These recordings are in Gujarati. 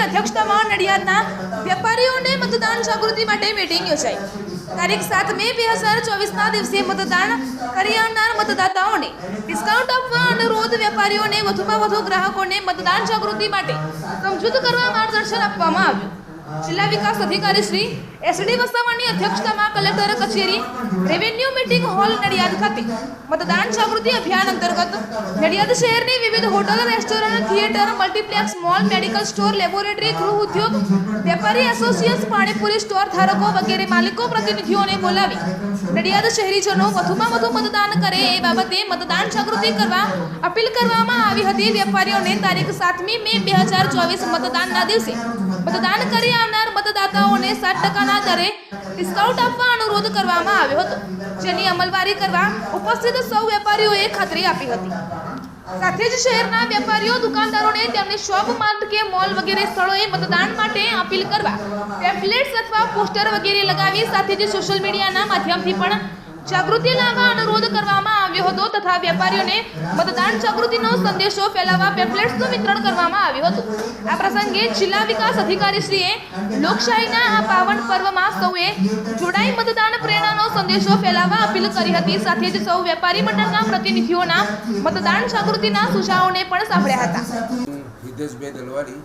નડિયાદના વેપારીઓને મતદાન જાગૃતિ માટે મીટિંગ યોજાઈ. તારીખ સાત મે બે હજાર ચોવીસના દિવસે મતદાન કરી આવનાર મતદાતાઓને ડિસ્કાઉન્ટ આપવા અનુરોધ વેપારીઓને વધુમાં વધુ ગ્રાહકોને મતદાન જાગૃતિ માટે સમજૂત કરવા માર્ગદર્શન આપવામાં આવ્યું. જિલ્લા વિકાસ અધિકારી શ્રી એસડી વસાવાની અધ્યક્ષતામાં કલેક્ટર કચેરી રેવન્યુ મીટિંગ હોલ નડિયાદ ખાતે મતદાન જાગૃતિ અભિયાન અંતર્ગત નડિયાદ શહેરની વિવિધ hotel, restaurant, theatre, multiplex, mall, medical store, laboratory, ગૃહ ઉદ્યોગ, વેપારી એસોસિએશન પાણીપુરી સ્ટોર, ધારકો વગેરે માલિકો, પ્રતિનિધિઓને બોલાવી નડિયાદ શહેરીજનો વધુમાં વધુ મતદાન કરે એ બાબતે મતદાન જાગૃતિ કરવા અપીલ કરવામાં આવી હતી. વેપારીઓને તારીખ સાતમી મે બે હજાર ચોવીસ મતદાનના દિવસે મતદાન કરી આવનાર મતદાતાઓને સાત ટકાના દરે ડિસ્કાઉન્ટ આપવા અનુરોધ કરવામાં આવ્યો હતો, જેની અમલવારી કરવા ઉપસ્થિત સૌ વેપારીઓએ ખાતરી આપી હતી. સાથે જ શહેરના વેપારીઓ, દુકાનદારોને તેમની શોપ, માર્ટ કે મોલ વગેરે સ્થળોએ મતદાન માટે અપીલ કરવા ટેમ્પલેટ્સ અથવા પોસ્ટર વગેરે લગાવી સાથે જ સોશિયલ મીડિયાના માધ્યમથી પણ જાગૃતિ લાવવા અનુરોધ કરવામાં આવ્યો હતો તથા વેપારીઓને મતદાન જાગૃતિનો સંદેશો ફેલાવવા પેમ્પલેટ્સનું વિતરણ કરવામાં આવ્યું હતું. આ પ્રસંગે જિલ્લા વિકાસ અધિકારીશ્રીએ લોકશાહીના આ પાવન પર્વમાં સૌએ જોડાઈ મતદાન પ્રેરણાનો સંદેશો ફેલાવવા અપીલ કરી હતી. સાથે જ સૌ વેપારી મંડળના પ્રતિનિધિઓના મતદાન જાગૃતિના સુઝાવોને પણ સાંભળ્યા હતા. હિતેશભાઈ દલવાડી,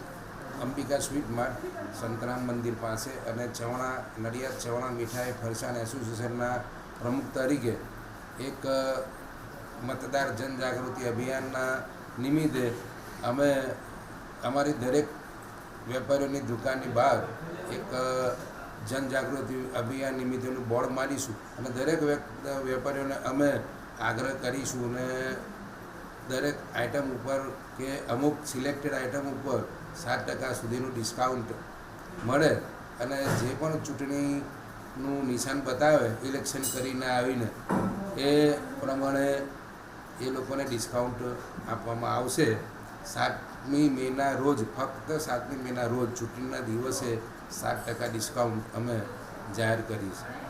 અંબિકા સ્વીટ માર્ટ, સંતરામ મંદિર પાસે અને ચવણા, નડિયાદ ચવણા મીઠાઈ ફરસાણ એસોસિએશનના પ્રમુખ તરીકે એક મતદાર જનજાગૃતિ અભિયાનના નિમિત્તે અમે અમારી દરેક વેપારીઓની દુકાનની બહાર એક જનજાગૃતિ અભિયાન નિમિત્તેનું બોર્ડ મારીશું અને દરેક વેપારીઓને અમે આગ્રહ કરીશું અને દરેક આઇટમ ઉપર કે અમુક સિલેક્ટેડ આઇટમ ઉપર સાત ટકા સુધીનું ડિસ્કાઉન્ટ મળે અને જે પણ ચૂંટણીનું નિશાન બતાવે, ઇલેક્શન કરીને આવીને એ પ્રમાણે એ લોકોને ડિસ્કાઉન્ટ આપવામાં આવશે. સાતમી મેના રોજ, ફક્ત સાતમી મેના રોજ ચૂંટણીના દિવસે સાત ટકા ડિસ્કાઉન્ટ અમે જાહેર કરીશું